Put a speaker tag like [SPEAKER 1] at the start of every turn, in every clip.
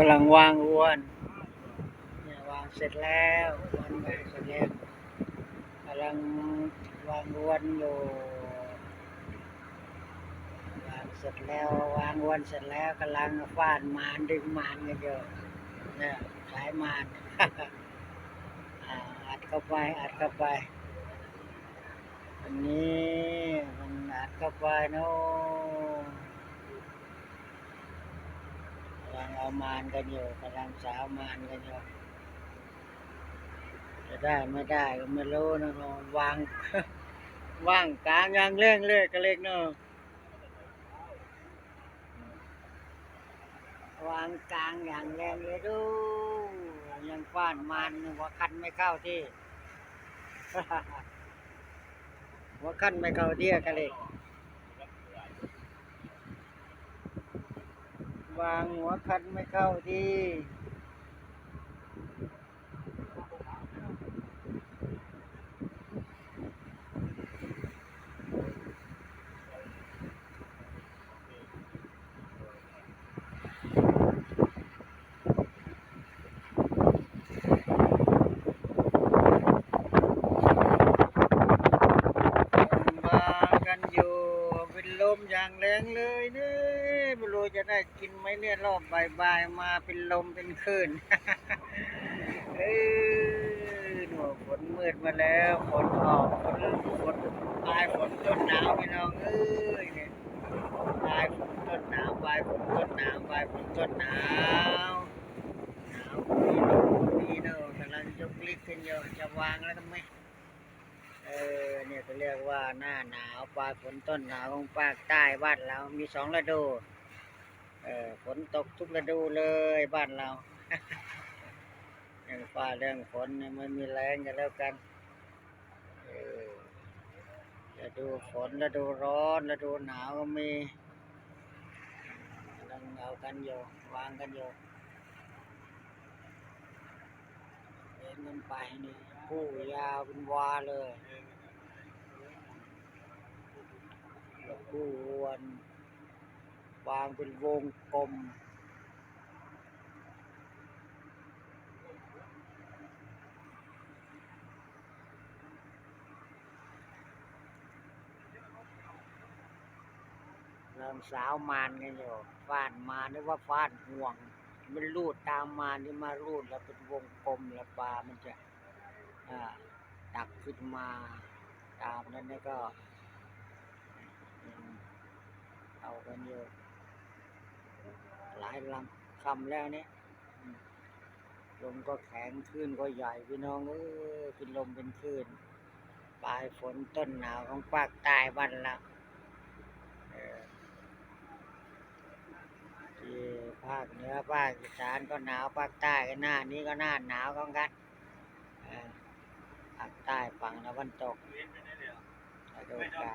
[SPEAKER 1] กำลังวางอวนเนี่ยวางเสร็จแล้ววางไปเสร็จแล้วกำลังวางอวนอยู่วางเสร็จแล้ววางอวนเสร็จแล้วกำลังฟาดมานดึงมานกันอยู่เนี่ยสายมานอัดเข้าไปอัดเข้าไปอันนี้มันอัดเข้าไปโน่กำลังเอา มานกันอยู่กำลังสาวมานกันอยู่จะได้ไม่ได้ก็ไม่รู้นะเนาะวางว่างกลางยางเล่งเลยก็เล็กเนาะวางกลางอย่างแรงเลยดูยังฟาดมันหัวคันไม่เข้าที่หัวคันไม่เข้าที่อะก็เล็ก วางหัวคันไม่เข้าที่มากันอยู่เป็นลมอย่างแรงเลยเนี่ยไม่ รู้จะได้กินไหมเนี่ยรอบบ่ายๆมาเป็นลมเป็นคลื่นเออหนูฝนมืดมาแล้วฝนออกฝนฝนปลายฝนต้นหนาวพี่น้องเอ้ยเนี่ยปลายฝนต้นหนาวปลายฝนต้นหนาวปลายฝนต้นหนาวหนาวมีลมมีเนอะกำลังยกลิกขึ้นอยู่จะวางแล้วทำไมเออเนี่ยเขาเรียกว่าหน้าหนาวปลายฝนต้นหนาวของภาคใต้บ้านเรามีสองฤดู เออฝนตกทุกฤดูเลยบ้านเราเรื่องฟ้าเรื่องฝนเนี่ยไม่มีแรงกันแล้วกันเออฤดูฝนฤดูร้อนฤดูหนาวก็มีกำลังเอากันอยู่วางกันอยู่เดินกันไปนี่ผู้ยาวเป็นวาเลยแล้วผู้อวน วางเป็นวงกลม เริ่มสาวมานกันอยู่ฟาดมานึกว่าฟาดห่วง มันรูดตามมานี่มารูดแล้วเป็นวงกลมแล้วปลามันจะอ่าตักขึ้นมาตามนั้นนี่ก็เอากันอยู่ หลายลำคำแล้วเนี่ยอืมลมก็แข็งคลื่นก็ใหญ่พี่น้องเอ้ยเป็นลมเป็นคลื่นปลายฝนต้นหนาวของภาคใต้บ้านเราเอ่อที่ภาคเหนือภาคอีสานก็หนาวภาคใต้ก็หน้านี้ก็หน้าหนาวของกันเอ่อภาคใต้ฝั่งตะวันตกฤดูกาล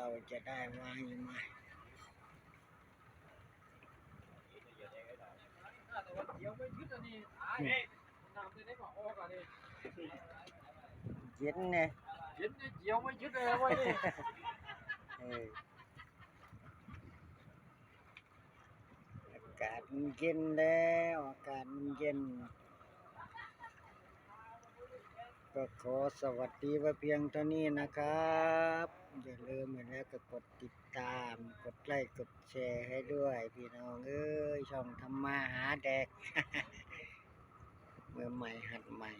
[SPEAKER 1] ราจะได้วางยังไงเย็นเนี่ยเอออากาศมันเย็นแล้วอากาศมันเย็น ก็ขอสวัสดีไว้เพียงเท่านี้นะครับ อย่าลืมอย่าแล้วก็กดติดตาม กดไลค์กดแชร์ให้ด้วย พี่น้องเอ้ยช่องทำมาหาแดกเมื่อใหม่หัดใหม่